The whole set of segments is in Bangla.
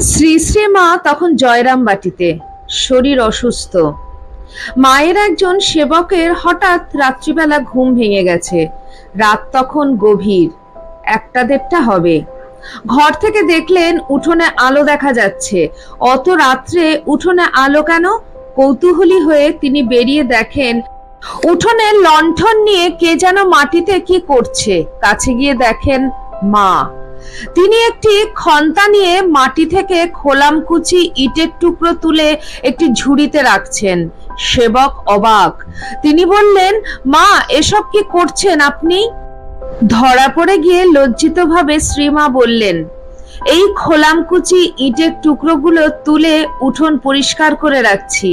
শ্রী শ্রী মা তখন জয়রাম বাটিতে শরীর অসুস্থ। মায়ের একজন সেবকের হঠাৎ রাত্রিবেলা ঘুম ভেঙে গেছে। রাত তখন গভীর, একটা দেড়টা হবে। ঘর থেকে দেখলেন উঠোনে আলো দেখা যাচ্ছে। অত রাত্রে উঠোনে আলো কেন? কৌতূহলী হয়ে তিনি বেরিয়ে দেখেন উঠোনে লণ্ঠন নিয়ে কে যেন মাটিতে কি করছে। কাছে গিয়ে দেখেন মা। তিনি একটি খন্তা নিয়ে মাটি থেকে খোলামকুচি ইটের টুকরো তুলে একটি ঝুড়িতে রাখছেন। সেবক অবাক। তিনি বললেন, মা, এসব কি করছেন আপনি? ধরা পড়ে গিয়ে লজ্জিতভাবে শ্রীমা বললেন, এই খোলামকুচি ইটের টুকরোগুলো তুলে উঠোন পরিষ্কার করে রাখছি।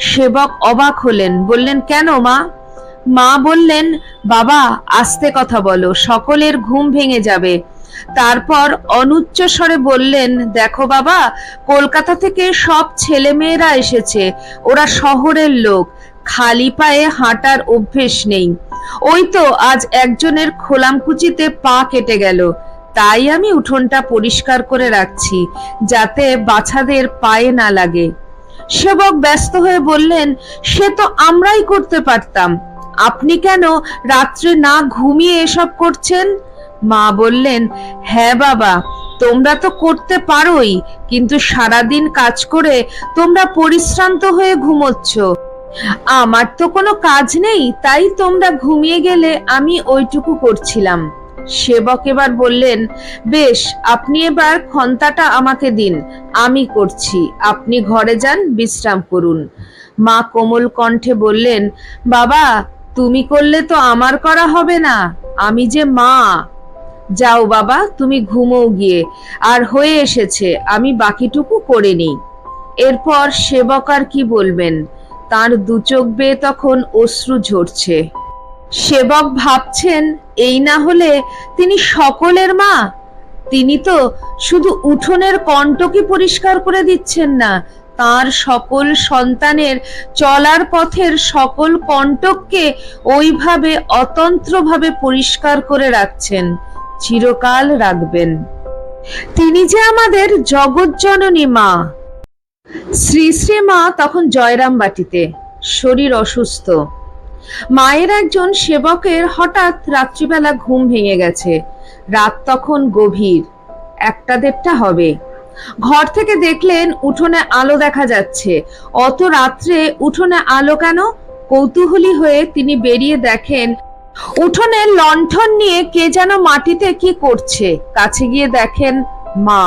সেবক অবাক হলেন, বললেন, কেন মা? মা বললেন, বাবা, আস্তে কথা বলো, সকলের ঘুম ভেঙে যাবে। তারপর অনুচ্চ স্বরে বললেন, দেখো বাবা, কলকাতা থেকে সব ছেলে মেয়েরা এসেছে। ওরা শহরের লোক। খালি পায়ে হাঁটার অভ্যেস নেই। ওই তো আজ একজনের খোলামকুচিতে পা কেটে গেল। তাই আমি উঠোনটা পরিষ্কার করে রাখছি, যাতে বাছাদের পায়ে না লাগে। সেবক ব্যস্ত হয়ে বললেন, সে তো আমরাই করতে পারতাম। আপনি কেন রাত্রে না ঘুমিয়ে এসব করছেন? মা বললেন হ্যাঁ বাবা, তোমরা তো করতে পারোই, কিন্তু সারাদিন কাজ করে তোমরা পরিশ্রান্ত হয়ে ঘুমোচ্ছ। আমার তো কোনো কাজ নেই, তাই তোমরা ঘুমিয়ে গেলে আমি ওইটুকু করছিলাম। সেবক এবার বললেন, বেশ, আপনি এবার খন্তাটা আমাকে দিন, আমি করছি, আপনি ঘরে যান, বিশ্রাম করুন। মা কোমল কণ্ঠে বললেন, বাবা, তুমি করলে তো আমার করা হবে না, আমি যে মা। যাও বাবা, তুমি ঘুমোও গিয়ে। আর হয়ে এসেছে, আমি বাকিটুকু করে নিই। এরপর সেবক আর কি বলবেন? তার দু চোখ বেয়ে তখন অশ্রু ঝরছে। সেবক ভাবছেন, এই না হলে তিনি সকলের মা? তিনি তো শুধু উঠোনের কণ্টকই পরিষ্কার করে দিচ্ছেন না, তার সকল সন্তানের চলার পথের সকল কণ্টককে ওইভাবে অতন্ত্রভাবে পরিষ্কার করে রাখছেন। চিরকাল রাখবেন। তিনি যে আমাদের জগৎজননী মা। শ্রী শ্রী মা তখন জয়রাম বাটিতে, শরীর অসুস্থ। মায়ের একজন সেবকের হঠাৎ রাত্রিবেলা ঘুম ভেঙে গেছে। রাত তখন গভীর, একটা দেড়টা হবে। ঘর থেকে দেখলেন উঠোনে আলো দেখা যাচ্ছে। অত রাত্রে উঠোনে আলো কেন? কৌতূহলী হয়ে তিনি বেরিয়ে দেখেন উঠোনে লণ্ঠন নিয়ে কে যেন মাটিতে কি করছে? কাছে গিয়ে দেখেন মা।